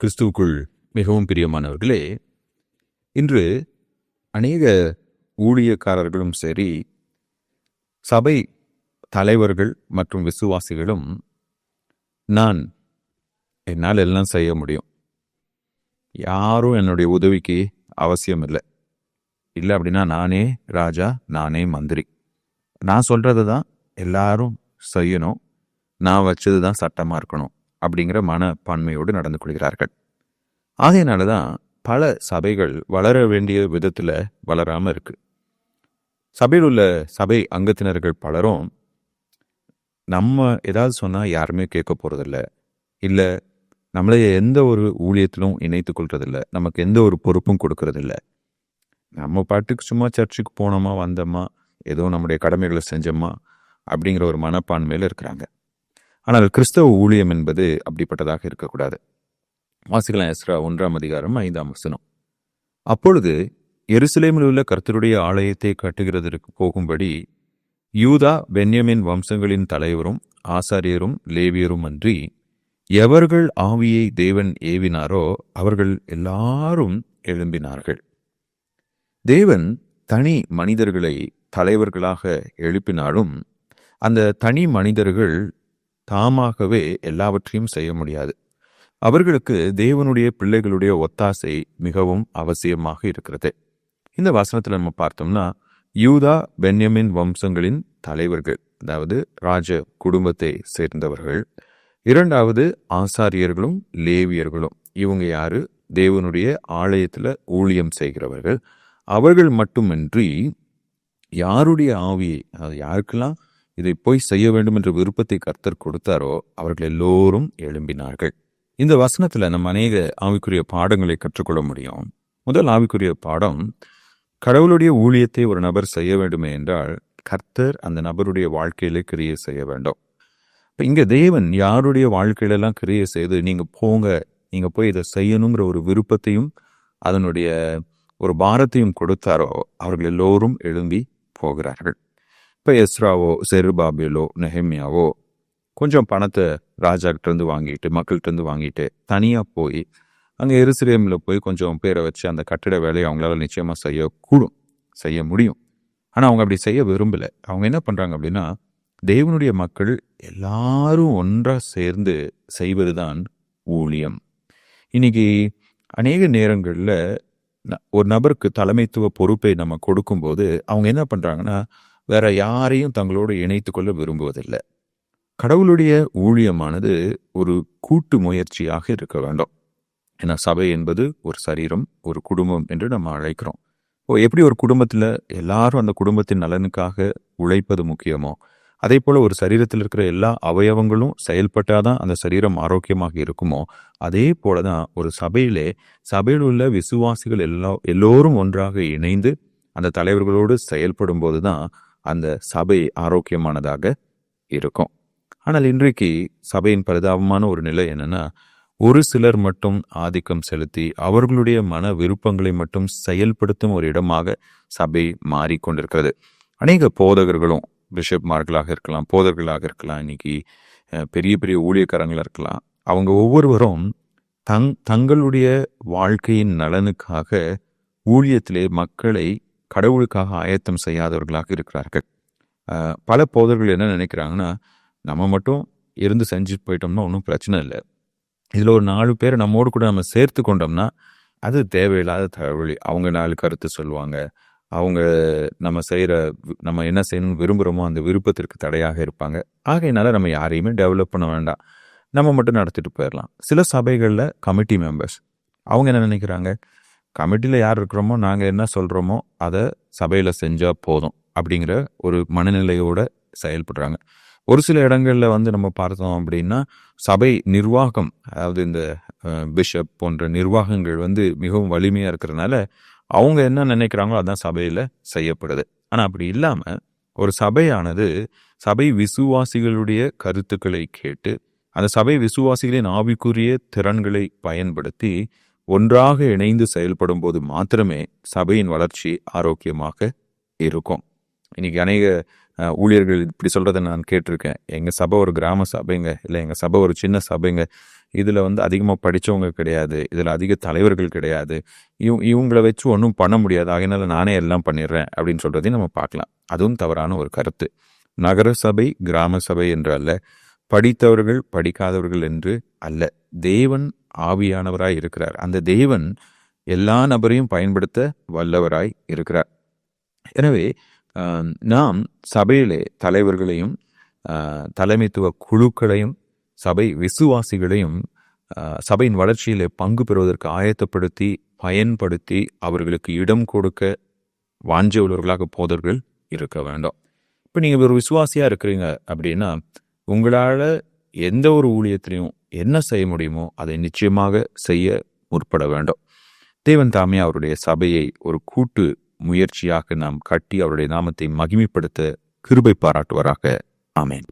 கிறிஸ்துவுக்குள் மிகவும் பிரியமானவர்களே இன்று அநேக ஊழியக்காரர்களும் சரி சபை தலைவர்கள் மற்றும் விசுவாசிகளும் நான் என்னால் எல்லாம் செய்ய முடியும். யாரும் என்னுடைய உதவிக்கு அவசியம் இல்லை இல்லை அப்படின்னா நானே ராஜா நானே மந்திரி. நான் சொல்கிறது தான் எல்லாரும் செய்யணும். நான் வச்சது தான் சட்டமாக இருக்கணும். அப்படிங்கிற மனப்பான்மையோடு நடந்து கொள்கிறார்கள். ஆகையினால தான் பல சபைகள் வளர வேண்டிய விதத்தில் வளராமல் இருக்குது சபையில் உள்ள சபை அங்கத்தினர்கள் பலரும் நம்ம ஏதாவது சொன்னால் யாருமே கேட்க போகிறதில்ல இல்லை நம்மளை எந்த ஒரு ஊழியத்திலும் இணைத்து கொள்றதில்ல. நமக்கு எந்த ஒரு பொறுப்பும் கொடுக்கறதில்ல. நம்ம பாட்டுக்கு சும்மா சர்ச்சுக்கு போனோமா வந்தோமா ஏதோ நம்முடைய கடமைகளை செஞ்சோமா அப்படிங்கிற ஒரு மனப்பான்மையில் இருக்கிறாங்க. ஆனால் கிறிஸ்தவ ஊழியம் என்பது அப்படிப்பட்டதாக இருக்கக்கூடாது. வாசிக்கலாம் எஸ்ரா ஒன்றாம் அதிகாரம் ஐந்தாம் வசனம். அப்பொழுது எருசலேமில் உள்ள கர்த்தருடைய ஆலயத்தை கட்டுகிறதற்கு போகும்படி யூதா பென்யமின் வம்சங்களின் தலைவரும் ஆசாரியரும் லேவியரும் அன்றி எவர்கள் ஆவியை தேவன் ஏவினாரோ அவர்கள் எல்லாரும் எழும்பினார்கள். தேவன் தனி மனிதர்களை தலைவர்களாக எழுப்பினாலும் அந்த தனி மனிதர்கள் தாமாகவே எல்லாவற்றையும் செய்ய முடியாது. அவர்களுக்கு தேவனுடைய பிள்ளைகளுடைய ஒத்தாசை மிகவும் அவசியமாக இருக்கிறது. இந்த வசனத்தில் நம்ம பார்த்தோம்னா யூதா பென்யமின் வம்சங்களின் தலைவர்கள் அதாவது ராஜ குடும்பத்தை சேர்ந்தவர்கள் இரண்டாவது ஆசாரியர்களும் லேவியர்களும். இவங்க யாரு? தேவனுடைய ஆலயத்தில் ஊழியம் செய்கிறவர்கள். அவர்கள் மட்டுமின்றி யாருடைய ஆவியை அது யாருக்கெல்லாம் இதை போய் செய்ய வேண்டும் என்ற விருப்பத்தை கர்த்தர் கொடுத்தாரோ அவர்கள் எல்லோரும் எழும்பினார்கள். இந்த வசனத்துல நம்ம அநேக ஆவிக்குரிய பாடங்களை கற்றுக்கொள்ள முடியும். முதல் ஆவிக்குரிய பாடம் கடவுளுடைய ஊழியத்தை ஒரு நபர் செய்ய வேண்டுமே என்றால் கர்த்தர் அந்த நபருடைய வாழ்க்கையில கிரியை செய்ய வேண்டும். இப்போ இங்க தேவன் யாருடைய வாழ்க்கையிலெல்லாம் கிரியை செய்து நீங்க போங்க நீங்க போய் இதை செய்யணுங்கிற ஒரு விருப்பத்தையும் அதனுடைய ஒரு பாரத்தையும் கொடுத்தாரோ அவர்கள் எல்லோரும் எழும்பி போகிறார்கள். இப்போ எஸ்ராவோ செருபாபிலோ நெஹெமியாவோ கொஞ்சம் பணத்தை ராஜாக்கிட்ட இருந்து வாங்கிட்டு மக்கள்கிட்ட இருந்து வாங்கிட்டு தனியாக போய் அங்கே எருசலேமில் போய் கொஞ்சம் பேரை வச்சு அந்த கட்டிட வேலையை அவங்களால நிச்சயமாக செய்யக்கூடும் செய்ய முடியும். ஆனால் அவங்க அப்படி செய்ய விரும்பலை. அவங்க என்ன பண்ணுறாங்க அப்படின்னா தேவனுடைய மக்கள் எல்லாரும் ஒன்றாக சேர்ந்து செய்வது தான் ஊழியம். இன்னைக்கு அநேக நேரங்களில் ஒரு நபருக்கு தலைமைத்துவ பொறுப்பை நம்ம கொடுக்கும்போது அவங்க என்ன பண்ணுறாங்கன்னா வேற யாரையும் தங்களோடு இணைத்து கொள்ள விரும்புவதில்லை. கடவுளுடைய ஊழியமானது ஒரு கூட்டு முயற்சியாக இருக்க வேண்டும். ஏன்னா சபை என்பது ஒரு சரீரம் ஒரு குடும்பம் என்று நம்ம அழைக்கிறோம். இப்போ எப்படி ஒரு குடும்பத்தில் எல்லாரும் அந்த குடும்பத்தின் நலனுக்காக உழைப்பது முக்கியமோ? அதே போல் ஒரு சரீரத்தில் இருக்கிற எல்லா அவயவங்களும் செயல்பட்டாதான் அந்த சரீரம் ஆரோக்கியமாக இருக்குமோ? அதே போலதான் ஒரு சபையிலே சபையில் உள்ள விசுவாசிகள் எல்லா எல்லோரும் ஒன்றாக இணைந்து அந்த தலைவர்களோடு செயல்படும் போதுதான் அந்த சபை ஆரோக்கியமானதாக இருக்கும். ஆனால் இன்றைக்கு சபையின் பரிதாபமான ஒரு நிலை என்னென்னா ஒரு சிலர் மட்டும் ஆதிக்கம் செலுத்தி அவர்களுடைய மன விருப்பங்களை மட்டும் செயல்படுத்தும் ஒரு இடமாக சபை மாறிக்கொண்டிருக்கிறது. அநேக போதகர்களும் பிஷப்மார்களாக இருக்கலாம் போதர்களாக இருக்கலாம் இன்னைக்கு பெரிய பெரிய ஊழியக்காரங்களாக இருக்கலாம் அவங்க ஒவ்வொருவரும் தங் தங்களுடைய வாழ்க்கையின் நலனுக்காக ஊழியத்திலே மக்களை கடவுளுக்காக ஆயத்தம் செய்யாதவர்களாக இருக்கிறார்கள். பல போதர்கள் என்ன நினைக்கிறாங்கன்னா நம்ம மட்டும் இருந்து செஞ்சுட்டு போயிட்டோம்னா ஒன்றும் பிரச்சனை இல்லை. இதில் ஒரு நாலு பேர் நம்மோடு கூட நம்ம சேர்த்து கொண்டோம்னா அது தேவையில்லாத தகவலி அவங்க நாலு கருத்து சொல்லுவாங்க. அவங்க நம்ம செய்கிற நம்ம என்ன செய்யணும்னு விரும்புகிறோமோ அந்த விருப்பத்திற்கு தடையாக இருப்பாங்க. ஆகையினால நம்ம யாரையுமே டெவலப் பண்ண வேண்டாம். நம்ம மட்டும் நடத்திட்டு போயிடலாம். சில சபைகளில் கமிட்டி மெம்பர்ஸ் அவங்க என்ன நினைக்கிறாங்க? கமிட்டியில் யார் இருக்கிறோமோ நாங்கள் என்ன சொல்கிறோமோ அதை சபையில் செஞ்சால் போதும் அப்படிங்கிற ஒரு மனநிலையோடு செயல்படுறாங்க. ஒரு சில இடங்களில் வந்து நம்ம பார்த்தோம் அப்படின்னா சபை நிர்வாகம் அதாவது இந்த பிஷப் போன்ற நிர்வாகங்கள் வந்து மிகவும் வலிமையாக இருக்கிறனால அவங்க என்ன நினைக்கிறாங்களோ அதான் சபையில் செய்யப்படுது. ஆனால் அப்படி இல்லாமல் ஒரு சபையானது சபை விசுவாசிகளுடைய கருத்துக்களை கேட்டு அந்த சபை விசுவாசிகளின் ஆவிக்குரிய திறன்களை பயன்படுத்தி ஒன்றாக இணைந்து செயல்படும் போது மாத்திரமே சபையின் வளர்ச்சி ஆரோக்கியமாக இருக்கும். இன்னைக்கு அநேக ஊழியர்கள் இப்படி சொல்கிறத நான் கேட்டிருக்கேன். எங்கள் சபை ஒரு கிராம சபைங்க இல்லை எங்கள் சபை ஒரு சின்ன சபைங்க. இதில் வந்து அதிகமாக படித்தவங்க கிடையாது. இதில் அதிக தலைவர்கள் கிடையாது. இவ இவங்களை வச்சு ஒன்றும் பண்ண முடியாது. ஆகினால நானே எல்லாம் பண்ணிடுறேன் அப்படின்னு சொல்கிறதையும் நம்ம பார்க்கலாம். அதுவும் தவறான ஒரு கருத்து. நகர சபை கிராம சபை என்று அல்ல. படித்தவர்கள் படிக்காதவர்கள் என்று அல்ல. தேவன் ஆவியானவராய் இருக்கிறார். அந்த தேவன் எல்லா நபரையும் பயன்படுத்த வல்லவராய் இருக்கிறார். எனவே நாம் சபையிலே தலைவர்களையும் தலைமைத்துவ குழுக்களையும் சபை விசுவாசிகளையும் சபையின் வளர்ச்சியிலே பங்கு பெறுவதற்கு ஆயத்தப்படுத்தி பயன்படுத்தி அவர்களுக்கு இடம் கொடுக்க வாஞ்ச உள்ளவர்களாக போதர்கள் இருக்க வேண்டும். இப்போ நீங்கள் ஒரு விசுவாசியாக இருக்கிறீங்க அப்படின்னா உங்களால் எந்த ஒரு ஊழியத்திலையும் என்ன செய்ய முடியுமோ அதை நிச்சயமாக செய்ய முற்பட வேண்டும். தேவன் தாமே அவருடைய சபையை ஒரு கூட்டு முயற்சியாக நாம் கட்டி அவருடைய நாமத்தை மகிமைப்படுத்த கிருபை பாராட்டுவராக. ஆமேன்.